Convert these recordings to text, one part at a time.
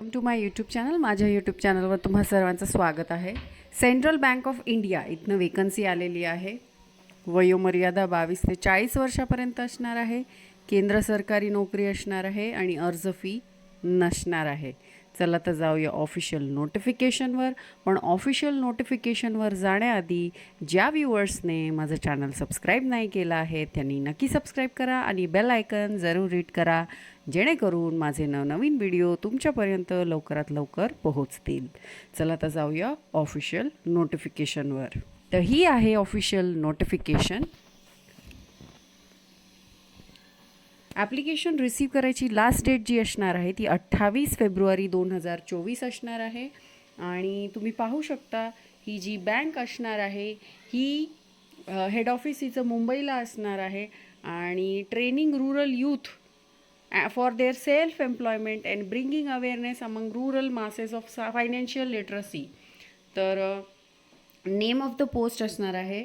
Welcome to my YouTube channel माझ्या YouTube चॅनलवर तुम्हा सर्वांचं स्वागत आहे. सेंट्रल बँक ऑफ इंडिया इथनं वेकन्सी आलेली आहे. वयोमर्यादा बावीस ते चाळीस वर्षापर्यंत असणार आहे. केंद्र सरकारी नोकरी असणार आहे आणि अर्ज फी नसणार आहे. चला तर जाऊया ऑफिशियल नोटिफिकेशनवर पण ऑफिशियल नोटिफिकेशनवर जाण्याआधी ज्या व्ह्युअर्सने माझं चॅनल सबस्क्राईब नाही केलं आहे त्यांनी नक्की सबस्क्राईब करा आणि बेल आयकन जरूर रीड करा जेणेकरून माझे नवनवीन व्हिडिओ तुमच्यापर्यंत लवकरात लवकर पोहोचतील. चला तर जाऊया ऑफिशियल नोटिफिकेशनवर तर ही आहे ऑफिशियल नोटिफिकेशन ॲप्लिकेशन रिसीव करायची लास्ट डेट जी असणार आहे ती अठ्ठावीस फेब्रुवारी दोन हजार चोवीस असणार आहे. आणि तुम्ही पाहू शकता ही जी बँक असणार आहे ही हेड ऑफिस हिचं मुंबईला असणार आहे. आणि training rural youth for their self employment and bringing awareness among rural masses of financial literacy तर नेम ऑफ द पोस्ट असणार आहे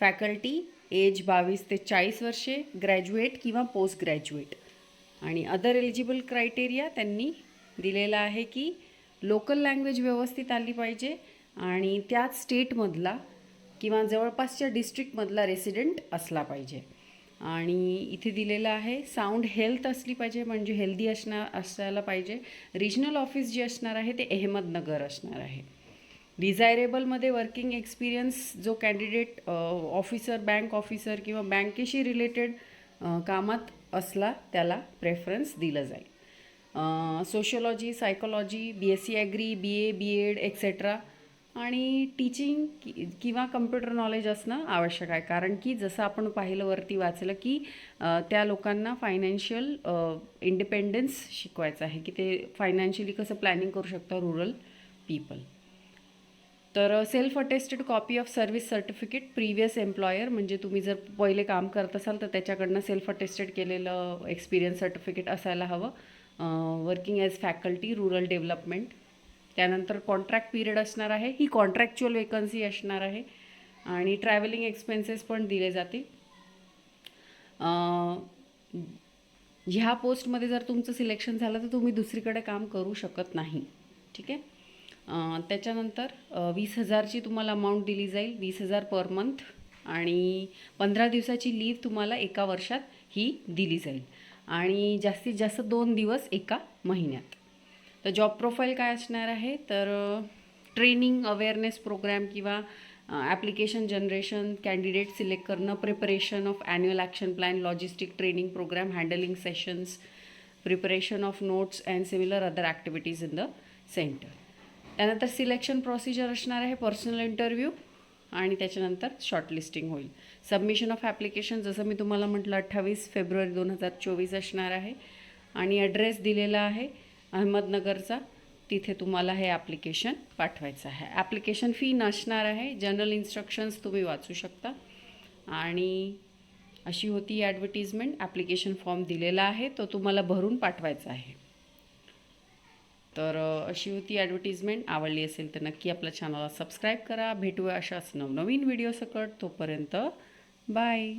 फॅकल्टी एज बावीस ते चाळीस वर्षे ग्रॅज्युएट किंवा पोस्ट ग्रॅज्युएट आणि अदर एलिजिबल क्रायटेरिया त्यांनी दिलेला आहे की लोकल लँग्वेज व्यवस्थित आली पाहिजे आणि त्याच स्टेटमधला किंवा जवळपासच्या डिस्ट्रिक्टमधला रेसिडेंट असला पाहिजे. आणि इथे दिलेलं आहे साऊंड हेल्थ असली पाहिजे म्हणजे हेल्दी असणार असायला पाहिजे. रिजनल ऑफिस जे असणार आहे ते अहमदनगर असणार आहे. डिझायरेबलमध्ये वर्किंग एक्सपिरियन्स जो कॅन्डिडेट ऑफिसर बँक ऑफिसर किंवा बँकेशी रिलेटेड कामात असला त्याला प्रेफरन्स दिलं जाईल. Sociology psychology B S C agri B A B Ed etcetera आणि टीचिंग कि किंवा कम्प्युटर नॉलेज असणं आवश्यक आहे. कारण की जसं आपण पाहिलं वरती वाचलं की त्या लोकांना फायनान्शियल इंडिपेंडन्स शिकवायचं आहे. की ते फायनान्शियली कसं प्लॅनिंग करू शकतं? रुरल पीपल तर self attested copy of service certificate previous employer म्हणजे तुम्ही जर पहिले काम करत असाल तर त्याच्याकडनं सेल्फ अटेस्टेड केलेलं एक्सपिरियन्स सर्टिफिकेट असायला हवं. Working as faculty rural development त्यानंतर कॉन्ट्रॅक्ट पिरियड असणार आहे. ही कॉन्ट्रॅक्च्युअल वेकन्सी असणार आहे. आणि ट्रॅव्हलिंग एक्सपेन्सेस पण दिले जातील. ह्या पोस्टमध्ये जर तुमचं सिलेक्शन झालं तर तुम्ही दुसरीकडे काम करू शकत नाही. ठीक आहे? त्याच्यानंतर वीस हजारची तुम्हाला अमाऊंट दिली जाईल वीस हजार पर मंथ आणि पंधरा दिवसाची लीव तुम्हाला एका वर्षात ही दिली जाईल. आणि जास्तीत जास्त दोन दिवस एका महिन्यात. तर जॉब प्रोफाईल काय असणार आहे? तर ट्रेनिंग अवेअरनेस प्रोग्रॅम किंवा ॲप्लिकेशन जनरेशन कॅन्डिडेट सिलेक्ट करणं preparation of annual action plan logistic training programme handling sessions preparation of notes and similar other activities in the centre त्यानंतर सिलेक्शन प्रोसिजर असणार आहे personal interview आणि त्याच्यानंतर shortlisting होईल. Submission of application जसं मी तुम्हाला म्हटलं अठ्ठावीस फेब्रुवारी दोन हजार चोवीस असणार आहे आणि ॲड्रेस दिलेला आहे अहमदनगरचा. तिथे तुम्हाला हे ॲप्लिकेशन पाठवायचं आहे. ॲप्लिकेशन फी नसणार आहे. जनरल इन्स्ट्रक्शन्स तुम्ही वाचू शकता. आणि अशी होती ॲडव्हर्टिजमेंट ॲप्लिकेशन फॉर्म दिलेला आहे. तो तुम्हाला भरून पाठवायचा आहे. तर अशी होती ॲडव्हर्टिजमेंट आवडली असेल तर नक्की आपल्या चॅनलला सबस्क्राईब करा. भेटूया अशाच नवनवीन व्हिडिओ सकट. तोपर्यंत बाय